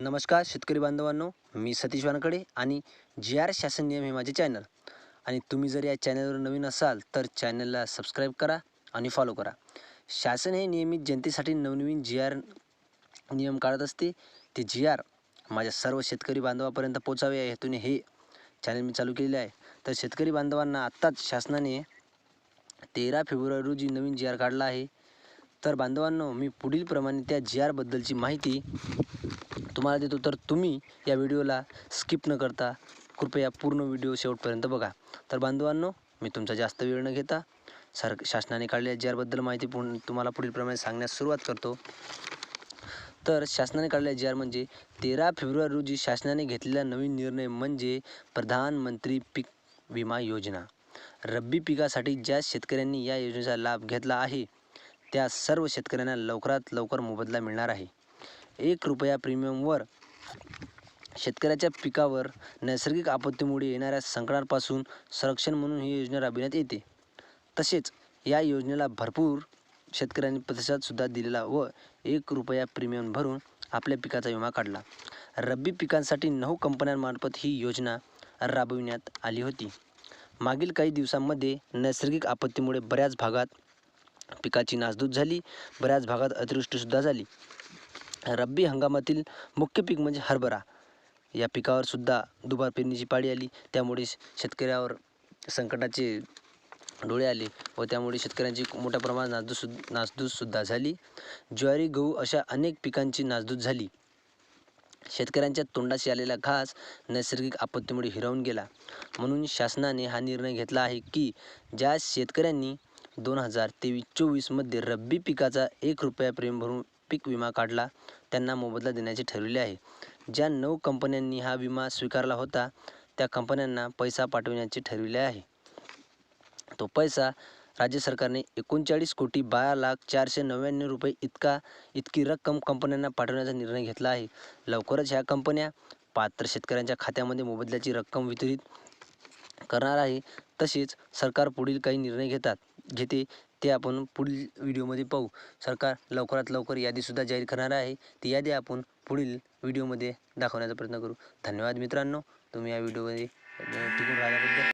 नमस्कार शेतकरी बांधवांनो. मी सतीश वानकडे आणि जी आर शासन नियम हे माझे चॅनल. आणि तुम्ही जर या चॅनलवर नवीन असाल तर चॅनलला सबस्क्राईब करा आणि फॉलो करा. शासन हे नियमित जनतेसाठी नवनवीन जी आर नियम काढत असते. ते जी आर माझ्या सर्व शेतकरी बांधवापर्यंत पोचावे या हेतूने हे चॅनल मी चालू केलेले आहे. तर शेतकरी बांधवांना आत्ताच शासनाने तेरा फेब्रुवारी रोजी नवीन जी आर काढला आहे. तर बांधवांनो मी पुढीलप्रमाणे त्या जी आरबद्दलची माहिती तुम्हाला देतो तर तुम्ही या व्हिडिओला स्किप न करता कृपया पूर्ण व्हिडिओ शेवटपर्यंत बघा. तर बांधवांनो मी तुमचा जास्त वेळ न घेता सर शासनाने काढलेल्या जीआरबद्दल माहिती पूर्ण तुम्हाला पुढीलप्रमाणे सांगण्यास सुरुवात करतो. तर शासनाने काढलेल्या जी आर म्हणजे तेरा फेब्रुवारी रोजी शासनाने घेतलेला नवीन निर्णय म्हणजे प्रधानमंत्री पीक विमा योजना. रब्बी पिकासाठी ज्या शेतकऱ्यांनी या योजनेचा लाभ घेतला आहे त्या सर्व शेतकऱ्यांना लवकरात लवकर मोबदला मिळणार आहे. एक रुपया प्रीमियमवर शेतकऱ्याच्या पिकावर नैसर्गिक आपत्तीमुळे येणाऱ्या संकटांपासून संरक्षण म्हणून ही योजना राबविण्यात येते. तसेच या योजनेला भरपूर शेतकऱ्यांनी प्रतिसादसुद्धा दिलेला व एक रुपया प्रीमियम भरून आपल्या पिकाचा विमा काढला. रब्बी पिकांसाठी नऊ कंपन्यांमार्फत ही योजना राबविण्यात आली होती. मागील काही दिवसांमध्ये नैसर्गिक आपत्तीमुळे बऱ्याच भागात पिकाची नासधूस झाली बऱ्याच भागात अतिवृष्टीसुद्धा झाली. रब्बी हंगामातील मुख्य पीक म्हणजे हरभरा. या पिकावर सुद्धा दुबार पेरणीची पाळी आली. त्यामुळे शेतकऱ्यावर संकटाचे डोळे आले व त्यामुळे शेतकऱ्यांची मोठ्या प्रमाणात नासधूस नासधूससुद्धा झाली. ज्वारी गहू अशा अनेक पिकांची नासधूस झाली. शेतकऱ्यांच्या तोंडाशी आलेला घास नैसर्गिक आपत्तीमुळे हिरावून गेला. म्हणून शासनाने हा निर्णय घेतला आहे की ज्या शेतकऱ्यांनी दोन हजार तेवीस चोवीसमध्ये रब्बी पिकाचा एक रुपया प्रेम भरून पीक विमा काढला त्यांना मोबदला देण्याचे ठरविले आहे. ज्या नऊ कंपन्यांनी हा विमा स्वीकारला होता त्या कंपन्यांना पैसा पाठविण्याचे ठरविले आहे. तो पैसा राज्य सरकारने एकोणचाळीस कोटी बारा लाख चारशे नव्याण्णव रुपये इतका इतकी रक्कम कंपन्यांना पाठवण्याचा निर्णय घेतला आहे. लवकरच ह्या कंपन्या पात्र शेतकऱ्यांच्या खात्यामध्ये मोबदल्याची रक्कम वितरित करणार आहे. तसेच सरकार पुढील काही निर्णय घेतात घेते ते आपण पुढील व्हिडिओमध्ये पाहू. सरकार लवकरात लवकर यादीसुद्धा जाहीर करणार आहे. ती यादी आपण पुढील व्हिडिओमध्ये दाखवण्याचा प्रयत्न करू. धन्यवाद मित्रांनो. तुम्ही या व्हिडिओमध्ये टिकून राहिल्याबद्दल.